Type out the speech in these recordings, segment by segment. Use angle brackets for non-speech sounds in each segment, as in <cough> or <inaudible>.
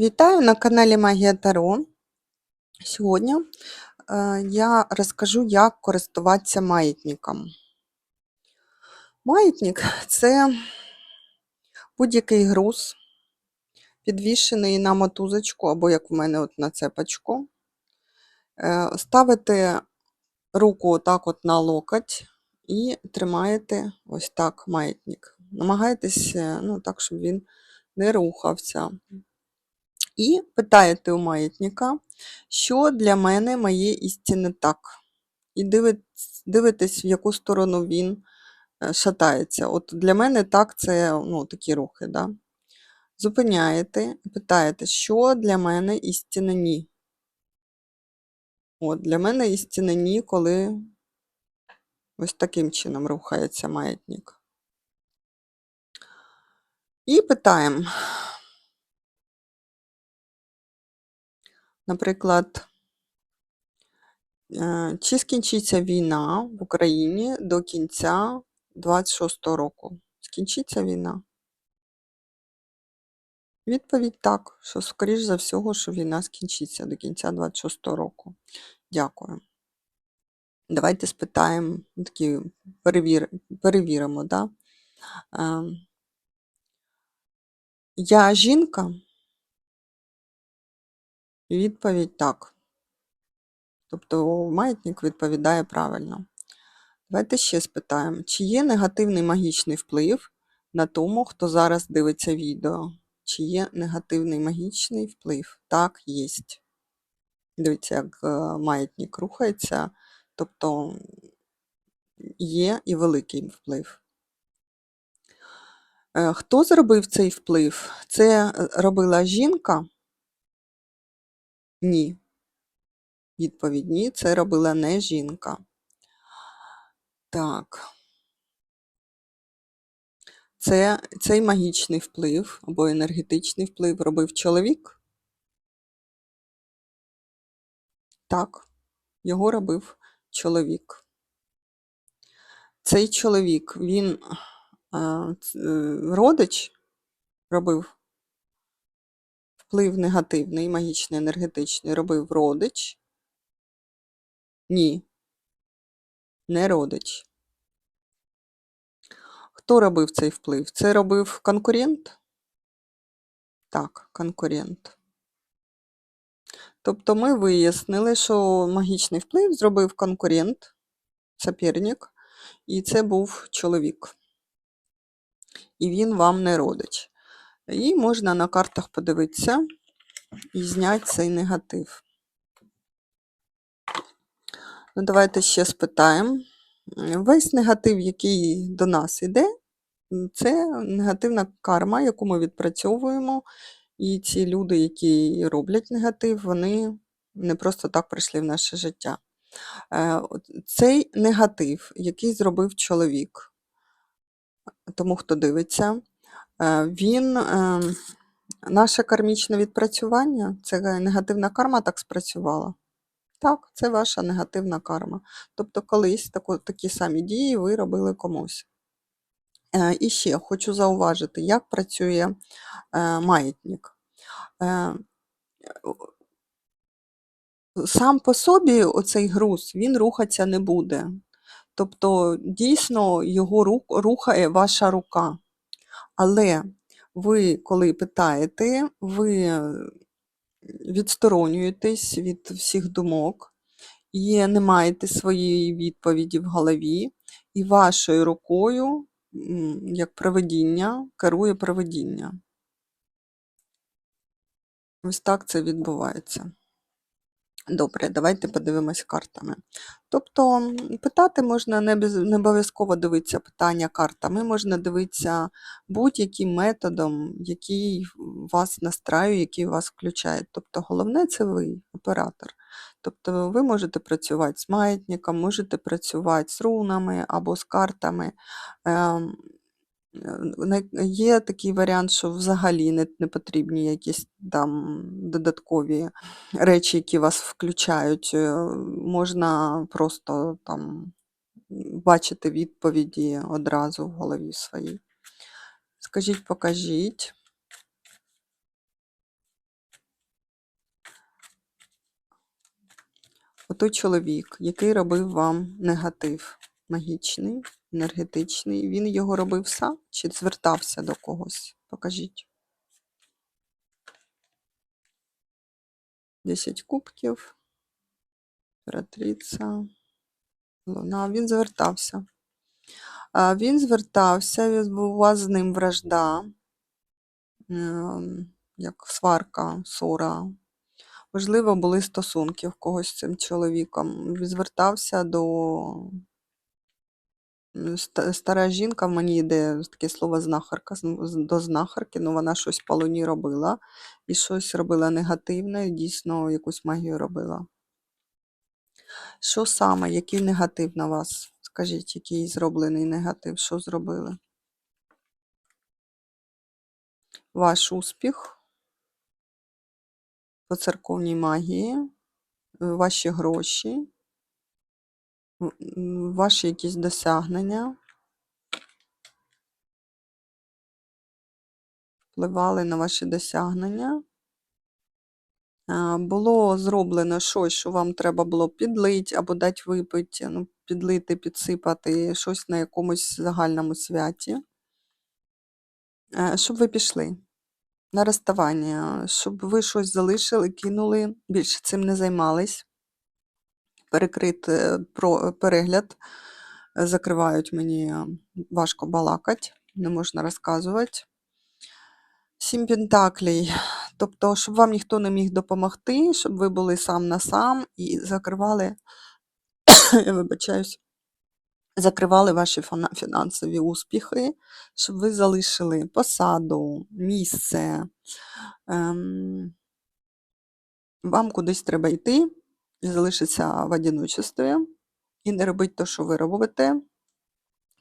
Вітаю на каналі Магія Таро. Сьогодні е, я розкажу, як користуватися маятником. Маятник це будь-який груз, підвішений на мотузочку, або як в мене от на цепочку. Е, ставите руку отак от на локоть і тримаєте ось так маятник. Намагайтесь е, ну, так, щоб він не рухався. І питаєте у маятника, що для мене моє істинне так. І дивитесь, в яку сторону він е, шатається. От Для мене так це ну, такі рухи. Да? Зупиняєте питаєте, що для мене істинне ні. От Для мене істинне ні, коли ось таким чином рухається маятник. І питаємо. Наприклад, е, чи скінчиться війна в Україні до кінця 26-го року? Скінчиться війна? Відповідь так, що, скоріш за всього, що війна скінчиться до кінця 26-го року. Дякую. Давайте спитаємо, такі перевір, перевіримо, да? Е, я жінка? Відповідь так. Тобто маятник відповідає правильно. Давайте ще спитаємо, чи є негативний магічний вплив на тому, хто зараз дивиться відео? Чи є негативний магічний вплив? Так, є. Дивіться, як е, маятник рухається, тобто є і великий вплив. Е, хто зробив цей вплив? Це е, робила жінка? Ні. Відповідь ні, це робила не жінка. Так. Це, Цей магічний вплив або енергетичний вплив робив чоловік? Так, його робив чоловік. Цей чоловік, він е, родич робив вплив негативний, магічний, енергетичний, робив родич? Ні, не родич. Хто робив цей вплив? Це робив конкурент? Так, конкурент. Тобто ми вияснили, що магічний вплив зробив конкурент, соперник, і це був чоловік. І він вам не родич. І можна на картах подивитися і зняти цей негатив. Ну, Давайте ще спитаємо. Весь негатив, який до нас йде, це негативна карма, яку ми відпрацьовуємо. І ці люди, які роблять негатив, вони не просто так прийшли в наше життя. Е, цей негатив, який зробив чоловік, тому хто дивиться, він е, наше кармічне відпрацювання, це негативна карма так спрацювала. Так, це ваша негативна карма. Тобто колись тако, такі самі дії ви робили комусь. Е, І ще хочу зауважити, як працює е, маятник. Е, Сам по собі оцей груз він рухатися не буде. Тобто, дійсно, його рухає ваша рука. Але ви, коли питаєте, ви відсторонюєтесь від всіх думок і не маєте своєї відповіді в голові, і вашою рукою, як проведіння, керує проведіння. Ось так це відбувається. Добре, давайте подивимось картами. Тобто, питати можна не не обов'язково дивитися питання картами, можна дивитися будь-яким методом, який вас настраює, який вас включає. Тобто, головне це ви, оператор. Тобто, ви можете працювати з маятником, можете працювати з рунами або з картами. Є такий варіант, що взагалі не не потрібні якісь там додаткові речі, які вас включають. Е, можна просто там бачити відповіді одразу в голові своїй. Скажіть, покажіть. Отой чоловік, який робив вам негатив магічний енергетичний, він його робив сам чи звертався до когось? Покажіть. 10 кубків. Імператриця. Луна. Він звертався. Він звертався, вас з ним вражда, ем, як сварка, ссора. Можливо, були стосунки в когось з цим чоловіком. Він звертався до ста- стара жінка, в мені йде таке слово знахарка, до знахарки, ну вона щось по луні робила і щось робила негативне, дійсно якусь магію робила. Що саме, який негатив на вас? Скажіть, який зроблений негатив, що зробили? Ваш успіх по церковній магії, ваші гроші, в- ваші якісь досягнення впливали на ваші досягнення. Було зроблено щось, що вам треба було підлити або дати випити, ну, підлити, підсипати щось на якомусь загальному святі, Е, щоб ви пішли на розставання, щоб ви щось залишили, кинули, більше цим не займались. Перекрит е, перегляд, е, закривають мені е, важко балакать, не можна розказувати. Сім пентаклей. Тобто, щоб вам ніхто не міг допомогти, щоб ви були сам на сам і закривали, <coughs> я вибачаюсь, закривали ваші фінансові успіхи, щоб ви залишили посаду, місце. Ем, вам кудись треба йти і залишитися в одиночестві і не робити те, що ви робите.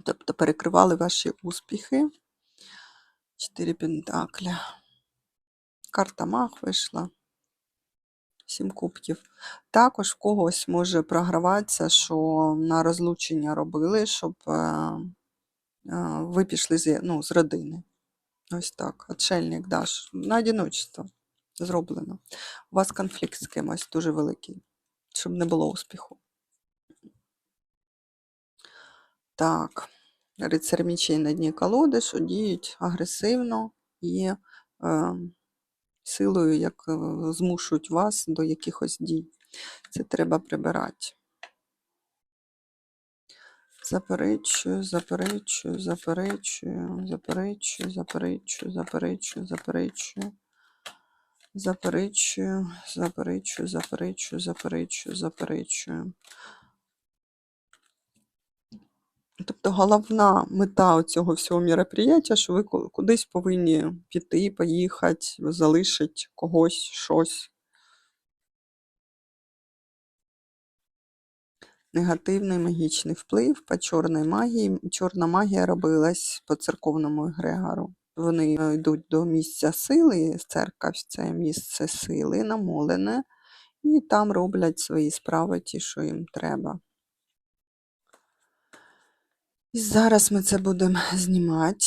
Тобто перекривали ваші успіхи. Чотири пентакля. Карта маг вийшла. Сім кубків. Також в когось може програватися, що на розлучення робили, щоб е, е, ви пішли з, ну, з родини. Ось так. Отшельник даш. На одиночество зроблено. У вас конфлікт з кимось дуже великий, щоб не було успіху. Так. Рицар мічей на дні колоди, що діють агресивно і е, силою, як е, змушують вас до якихось дій. Це треба прибирати. Заперечую, заперечую, заперечую, заперечую, заперечую, заперечую, заперечую. Заперечую, заперечую, заперечую, заперечую, заперечую. Тобто головна мета цього всього мероприятия, що ви кудись повинні піти, поїхати, залишити когось, щось. Негативний магічний вплив по чорній магії. Чорна магія робилась по церковному егрегору. Вони е, йдуть до місця сили, церква це місце сили, намолене, і там роблять свої справи, ті, що їм треба. І зараз ми це будемо знімати.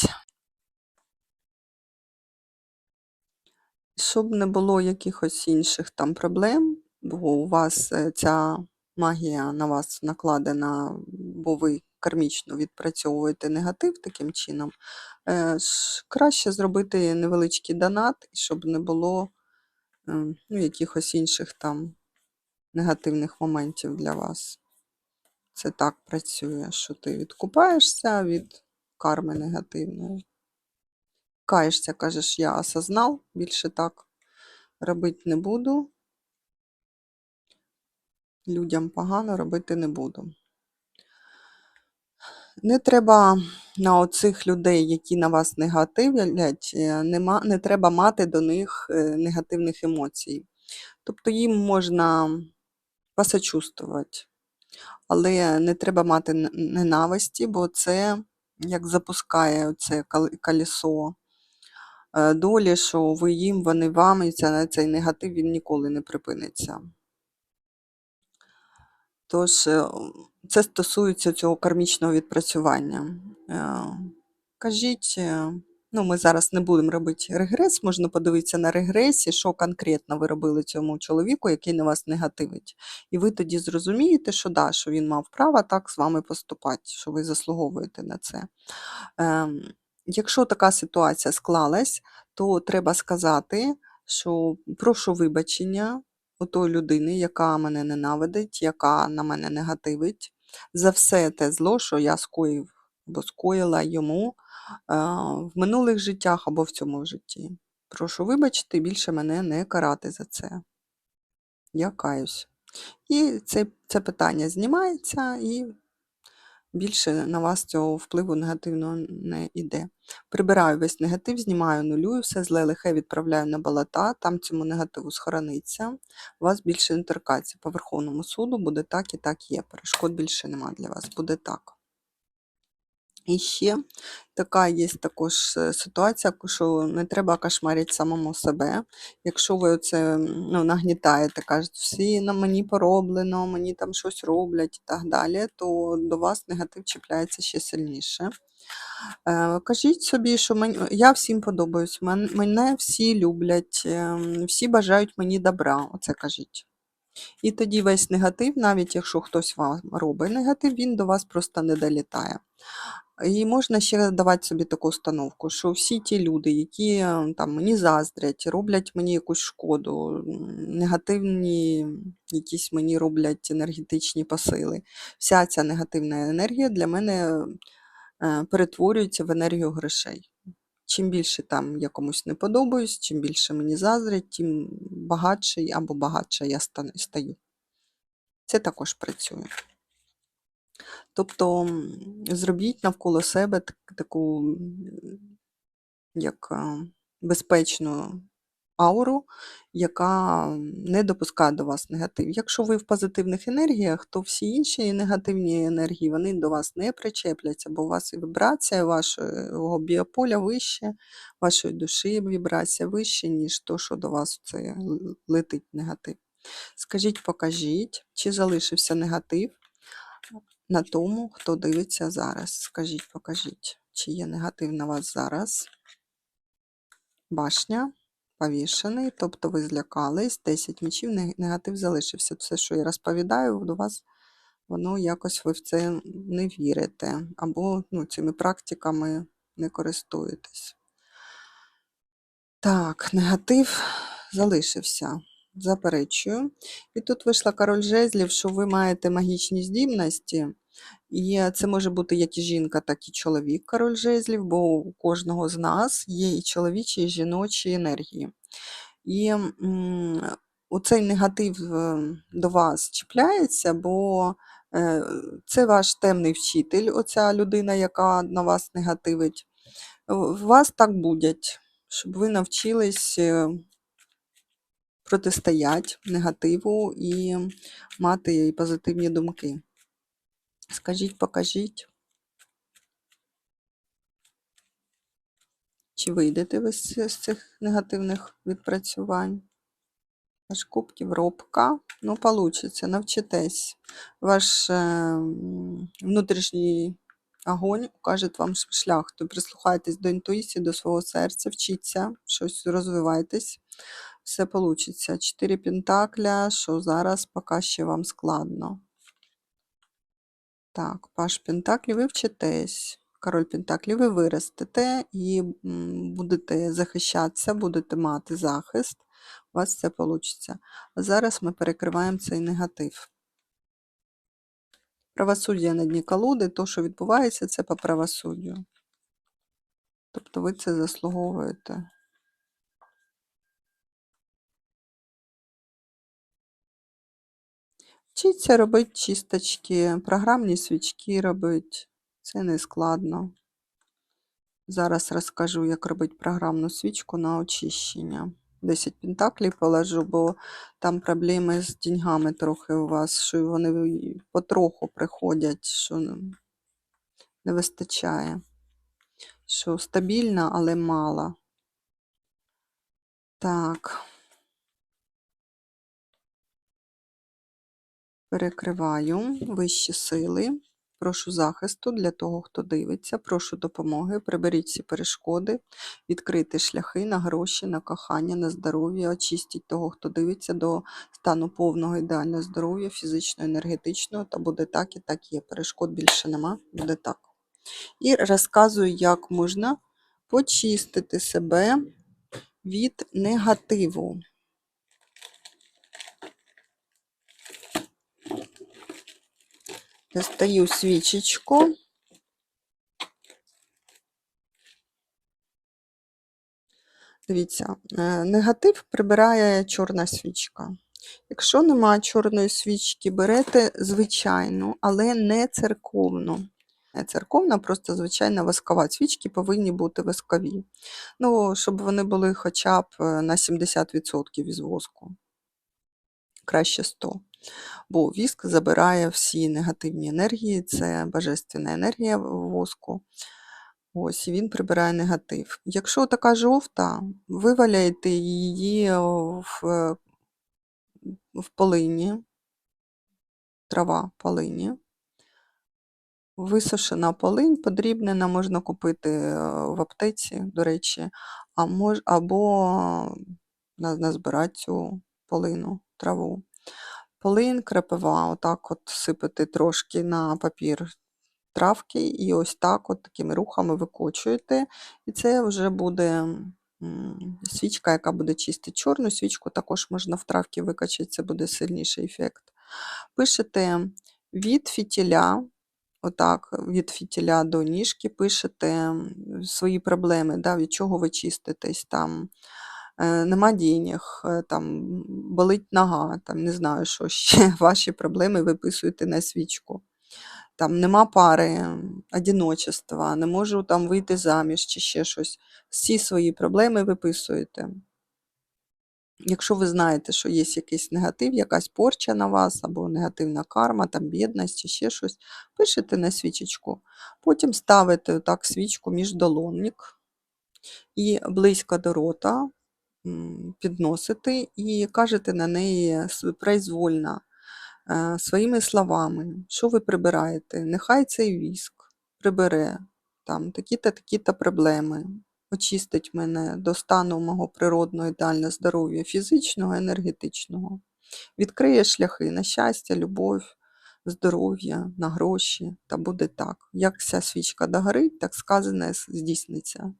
Щоб не було якихось інших там проблем, бо у вас е, ця магія на вас накладена, бо ви кармічно відпрацьовуєте негатив таким чином, е, краще зробити невеличкий донат, щоб не було е, ну, якихось інших там негативних моментів для вас. Це так працює, що ти відкупаєшся від карми негативної. Каєшся, кажеш, я осознав, більше так робити не буду. Людям погано робити не буду. Не треба на оцих людей, які на вас негативлять, е, нема, не треба мати до них е, негативних емоцій. Тобто їм можна посочувствувати, але не треба мати ненависті, бо це як запускає це колесо е, долі, що ви їм, вони вам, і цей негатив він ніколи не припиниться. Тож, е, це стосується цього кармічного відпрацювання. Е, Кажіть, е, Ну, ми зараз не будемо робити регрес, можна подивитися на регресі, що конкретно ви робили цьому чоловіку, який на вас негативить. І ви тоді зрозумієте, що да, що він мав право так з вами поступати, що ви заслуговуєте на це. Якщо така ситуація склалась, то треба сказати, що прошу вибачення у тої людини, яка мене ненавидить, яка на мене негативить, за все те зло, що я скоїв або скоїла йому е, в минулих життях або в цьому житті. Прошу вибачити, більше мене не карати за це. Я каюсь. І це, це питання знімається, і більше на вас цього впливу негативного не йде. Прибираю весь негатив, знімаю, нулюю, все зле лихе відправляю на балата, там цьому негативу схорониться. У вас більше не торкається. По Верховному суду буде так і так є. Перешкод більше нема для вас, буде так. І ще така є також е, ситуація, що не треба кошмарити самому себе. Якщо ви оце ну, нагнітаєте, кажуть, всі на мені пороблено, мені там щось роблять і так далі, то до вас негатив чіпляється ще сильніше. Е, Кажіть собі, що мені, я всім подобаюсь, мен- мене всі люблять, ем, всі бажають мені добра. Оце кажіть. І тоді весь негатив, навіть якщо хтось вам робить негатив, він до вас просто не долітає. І можна ще давати собі таку установку, що всі ті люди, які е, там мені заздрять, роблять мені якусь шкоду, негативні якісь мені роблять енергетичні посили. Вся ця негативна енергія для мене е, перетворюється в енергію грошей. Чим більше там я комусь не подобаюсь, чим більше мені заздрять, тим багатший або багатша я стаю. Це також працює. Тобто зробіть навколо себе так- таку як безпечну ауру, яка не допускає до вас негатив. Якщо ви в позитивних енергіях, то всі інші негативні енергії вони до вас не причепляться, бо у вас і вібрація вашого біополя вище, вашої душі вібрація вище, ніж то, що до вас це летить негатив. Скажіть, покажіть, чи залишився негатив на тому, хто дивиться зараз. Скажіть, покажіть, чи є негатив на вас зараз. Башня, повішений, тобто ви злякались, 10 мечів, негатив залишився. Все, що я розповідаю, до вас воно якось ви в це не вірите, або ну, цими практиками не користуєтесь. Так, негатив залишився. Заперечую. І тут вийшла король жезлів, що ви маєте магічні здібності. І це може бути як і жінка, так і чоловік король жезлів, бо у кожного з нас є і чоловічі, і жіночі енергії. І оцей негатив е, до вас чіпляється, бо е, це ваш темний вчитель, оця людина, яка на вас негативить. Вас так будять, щоб ви навчились протистояти негативу і мати і позитивні думки. Скажіть, покажіть. Чи вийдете ви з цих негативних відпрацювань? Ваш кубків робка. Ну, получиться, навчитесь. Ваш е, внутрішній огонь укаже вам шлях. То прислухайтесь до інтуїції, до свого серця, вчіться, щось розвивайтесь. Все получиться. Чотири пентакля, що зараз поки ще вам складно. Так, Паш Пентаклів, ви вчитесь. Король Пентаклів, ви виростете і будете захищатися, будете мати захист. У вас все вийде. А зараз ми перекриваємо цей негатив. Правосуддя на дні колоди, то, що відбувається, це по правосуддю. Тобто ви це заслуговуєте. Вчіться робити чисточки, програмні свічки робити. Це не складно. Зараз розкажу, як робити програмну свічку на очищення. 10 пентаклів положу, бо там проблеми з деньгами трохи у вас, що вони потроху приходять, що не- вистачає. Що стабільно, але мало. Так. Перекриваю вищі сили. Прошу захисту для того, хто дивиться, прошу допомоги, приберіть всі перешкоди, відкрити шляхи на гроші, на кохання, на здоров'я, очистіть того, хто дивиться до стану повного ідеального здоров'я, фізичного, енергетичного, та буде так і так є. Перешкод більше нема, буде так. І розказую, як можна почистити себе від негативу. Достаю свічечку. Дивіться, е, негатив прибирає чорна свічка. Якщо нема чорної свічки, берете звичайну, але не церковну. Не церковна, просто звичайна воскова. Свічки повинні бути воскові. Ну, щоб вони були хоча б е, на 70% із воску. Краще 100. Бо віск забирає всі негативні енергії, це божественна енергія воску. Ось, він прибирає негатив. Якщо така жовта, ви валяєте її в, е, в полині, трава полині. Висушена полинь, подрібнена, можна купити е, в аптеці, до речі, а мож, або на- назбирати цю полину, траву. Полин, крапива, отак от сипати трошки на папір травки, і ось так от такими рухами викочуєте. І це вже буде свічка, яка буде чистити чорну свічку, також можна в травки викачати, це буде сильніший ефект. Пишете від фітіля, отак, від фітіля до ніжки, пишете свої проблеми, да, від чого ви чиститесь. там. Е, Нема денег, е, там болить нога, там не знаю, що ще <laughs> ваші проблеми виписуєте на свічку. Там нема пари, одиночества, не можу там вийти заміж чи ще щось. Всі свої проблеми виписуєте. Якщо ви знаєте, що є якийсь негатив, якась порча на вас, або негативна карма, там бідність чи ще щось, пишете на свічечку. Потім ставите так свічку між долонник і близько до рота м, підносите і кажете на неї произвольно, е, своїми словами, що ви прибираєте. Нехай цей віск прибере там такі-то, такі-то проблеми очистить мене до стану мого природного ідеального здоров'я фізичного, енергетичного, відкриє шляхи на щастя, любов, здоров'я, на гроші, та буде так. Як ця свічка догорить, так сказане здійсниться.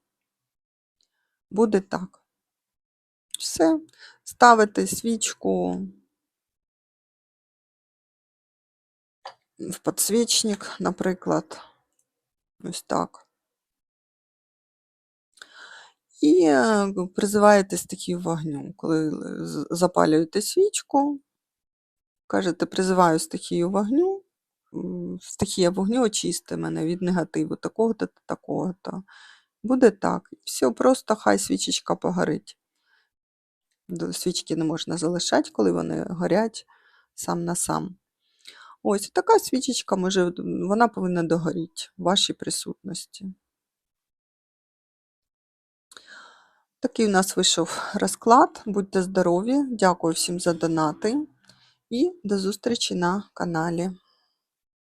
Буде так. Все. Ставите свічку в підсвічник, наприклад. Ось так. І е, призиваєте стихію вогню. Коли запалюєте свічку, кажете, призиваю стихію вогню, стихія вогню очисти мене від негативу, такого-то та такого-то. Буде так. Все, просто хай свічечка погорить. Свічки не можна залишати, коли вони горять сам на сам. Ось така свічечка може, вона повинна догоріти в вашій присутності. Такий у нас вийшов розклад. Будьте здорові! Дякую всім за донати і до зустрічі на каналі.